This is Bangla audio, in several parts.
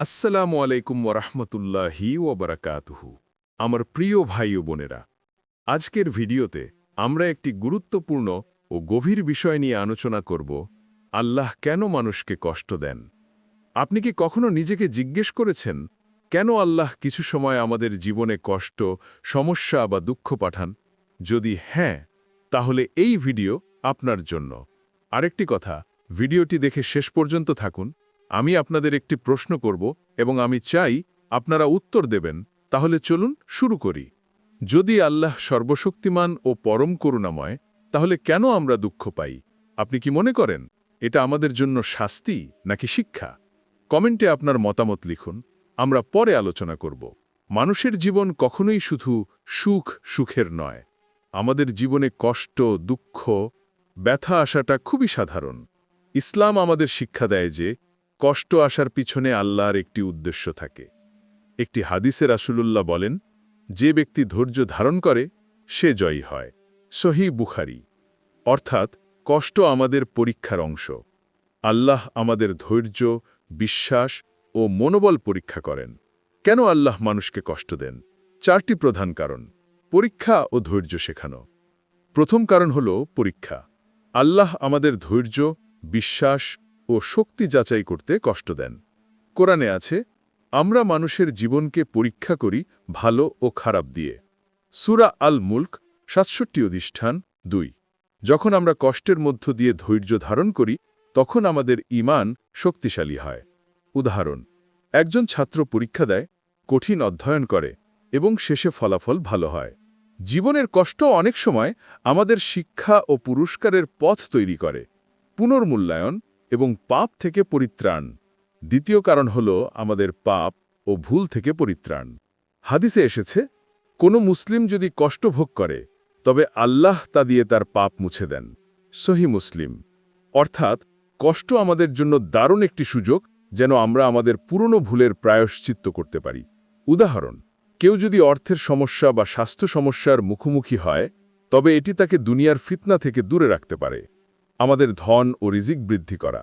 আসসালামু আলাইকুম ওরহমতুল্লাহি ওবরাকাতুহু আমার প্রিয় ভাই ও বোনেরা, আজকের ভিডিওতে আমরা একটি গুরুত্বপূর্ণ ও গভীর বিষয় নিয়ে আলোচনা করব, আল্লাহ কেন মানুষকে কষ্ট দেন? আপনি কি কখনো নিজেকে জিজ্ঞেস করেছেন, কেন আল্লাহ কিছু সময় আমাদের জীবনে কষ্ট, সমস্যা বা দুঃখ পাঠান? যদি হ্যাঁ তাহলে এই ভিডিও আপনার জন্য। আরেকটি কথা, ভিডিওটি দেখে শেষ পর্যন্ত থাকুন আমি আপনাদের একটি প্রশ্ন করব এবং আমি চাই আপনারা উত্তর দেবেন। তাহলে চলুন শুরু করি। যদি আল্লাহ সর্বশক্তিমান ও পরম করুণাময়, তাহলে কেন আমরা দুঃখ পাই? আপনি কি মনে করেন, এটা আমাদের জন্য শাস্তি নাকি শিক্ষা? কমেন্টে আপনার মতামত লিখুন, আমরা পরে আলোচনা করব। মানুষের জীবন কখনোই শুধু সুখ সুখের নয়। আমাদের জীবনে কষ্ট, দুঃখ, ব্যথা আসাটা খুবই সাধারণ। ইসলাম আমাদের শিক্ষা দেয় যে কষ্ট আসার পিছনে আল্লাহর একটি উদ্দেশ্য থাকে। একটি হাদিসে রাসুলুল্লাহ বলেন, যে ব্যক্তি ধৈর্য ধারণ করে, সে জয়ী হয়। সহি বুখারি। অর্থাৎ, কষ্ট আমাদের পরীক্ষার অংশ। আল্লাহ আমাদের ধৈর্য, বিশ্বাস ও মনোবল পরীক্ষা করেন। কেন আল্লাহ মানুষকে কষ্ট দেন? চারটি প্রধান কারণ। পরীক্ষা ও ধৈর্য শেখানো। প্রথম কারণ হল পরীক্ষা। আল্লাহ আমাদের ধৈর্য, বিশ্বাস ও শক্তি যাচাই করতে কষ্ট দেন। কোরআনে আছে, আমরা মানুষের জীবনকে পরীক্ষা করি ভালো ও খারাপ দিয়ে। সুরা আল মুল্ক সাতষট্টি অধিষ্ঠান, দুই। যখন আমরা কষ্টের মধ্য দিয়ে ধৈর্য ধারণ করি, তখন আমাদের ইমান শক্তিশালী হয়। উদাহরণ, একজন ছাত্র পরীক্ষা দেয়, কঠিন অধ্যয়ন করে এবং শেষে ফলাফল ভালো হয়। জীবনের কষ্ট অনেক সময় আমাদের শিক্ষা ও পুরস্কারের পথ তৈরি করে, পুনর্মূল্যায়ন এবং পাপ থেকে পরিত্রাণ। দ্বিতীয় কারণ হল আমাদের পাপ ও ভুল থেকে পরিত্রাণ। হাদিসে এসেছে, কোনো মুসলিম যদি কষ্ট ভোগ করে, তবে আল্লাহ তা দিয়ে তার পাপ মুছে দেন। সহি মুসলিম। অর্থাৎ, কষ্ট আমাদের জন্য দারুণ একটি সুযোগ যেন আমরা আমাদের পুরনো ভুলের প্রায়শ্চিত্ত করতে পারি। উদাহরণ, কেউ যদি অর্থের সমস্যা বা স্বাস্থ্য সমস্যার মুখোমুখি হয়, তবে এটি তাকে দুনিয়ার ফিতনা থেকে দূরে রাখতে পারে। আমাদের ধন ও রিজিক বৃদ্ধি করা।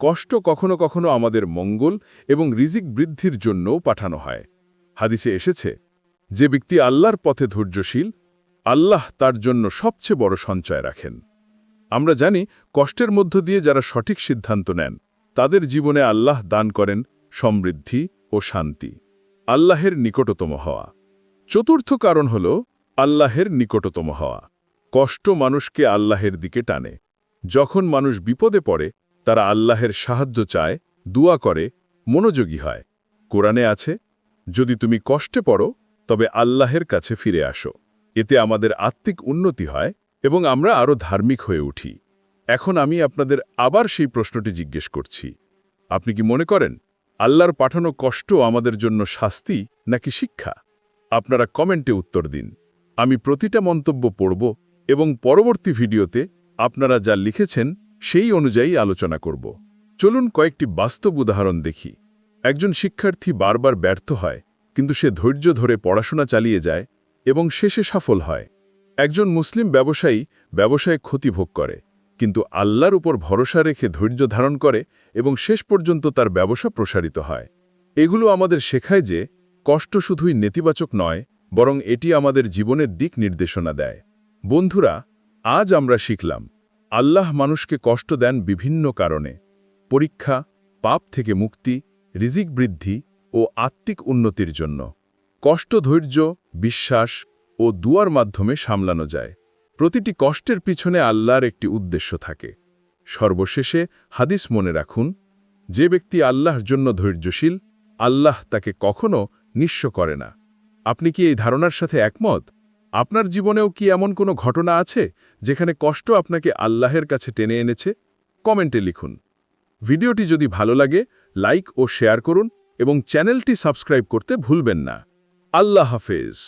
কষ্ট কখনো কখনো আমাদের মঙ্গল এবং রিজিক বৃদ্ধির জন্যও পাঠানো হয়। হাদিসে এসেছে, যে ব্যক্তি আল্লাহর পথে ধৈর্যশীল, আল্লাহ তার জন্য সবচেয়ে বড় সঞ্চয় রাখেন। আমরা জানি, কষ্টের মধ্য দিয়ে যারা সঠিক সিদ্ধান্ত নেন, তাদের জীবনে আল্লাহ দান করেন সমৃদ্ধি ও শান্তি। আল্লাহের নিকটতম হওয়া। চতুর্থ কারণ হল, আল্লাহের নিকটতম হওয়া। কষ্ট মানুষকে আল্লাহের দিকে টানে। যখন মানুষ বিপদে পড়ে, তারা আল্লাহের সাহায্য চায়, দুয়া করে, মনোযোগী হয়। কোরআনে আছে, যদি তুমি কষ্টে পড়ো, তবে আল্লাহের কাছে ফিরে আসো। এতে আমাদের আত্মিক উন্নতি হয় এবং আমরা আরও ধার্মিক হয়ে উঠি। এখন আমি আপনাদের আবার সেই প্রশ্নটি জিজ্ঞেস করছি। আপনি কি মনে করেন, আল্লাহর পাঠানো কষ্ট আমাদের জন্য শাস্তি নাকি শিক্ষা? আপনারা কমেন্টে উত্তর দিন। আমি প্রতিটা মন্তব্য পড়ব এবং পরবর্তী ভিডিওতে আপনারা যা লিখেছেন, সেই অনুযায়ী আলোচনা করব। চলুন কয়েকটি বাস্তব উদাহরণ দেখি। একজন শিক্ষার্থী বারবার ব্যর্থ হয়, কিন্তু সে ধৈর্য ধরে পড়াশোনা চালিয়ে যায় এবং শেষে সফল হয়। একজন মুসলিম ব্যবসায়ী ব্যবসায় ক্ষতি ভোগ করে, কিন্তু আল্লাহর উপর ভরসা রেখে ধৈর্য ধারণ করে এবং শেষ পর্যন্ত তার ব্যবসা প্রসারিত হয়। এগুলো আমাদের শেখায় যে, কষ্ট শুধুই নেতিবাচক নয়, বরং এটি আমাদের জীবনের দিক নির্দেশনা দেয়। বন্ধুরা আজ আমরা শিখলাম, আল্লাহ মানুষকে কষ্ট দেন বিভিন্ন কারণে। পরীক্ষা, পাপ থেকে মুক্তি, রিজিক বৃদ্ধি ও আত্মিক উন্নতির জন্য। কষ্ট ধৈর্য, বিশ্বাস ও দুয়ার মাধ্যমে সামলানো যায়। প্রতিটি কষ্টের পিছনে আল্লাহর একটি উদ্দেশ্য থাকে। সর্বশেষে হাদিস মনে রাখুন, যে ব্যক্তি আল্লাহর জন্য ধৈর্যশীল, আল্লাহ তাকে কখনো নিঃস্ব করে না। আপনি কি এই ধারণার সাথে একমত? আপনার জীবনেও কি এমন কোনো ঘটনা আছে যেখানে কষ্ট আপনাকে আল্লাহের কাছে টেনে এনেছে? কমেন্টে লিখুন। ভিডিওটি যদি ভালো লাগে, লাইক ও শেয়ার করুন এবং চ্যানেলটি সাবস্ক্রাইব করতে ভুলবেন না। আল্লাহ হাফেজ।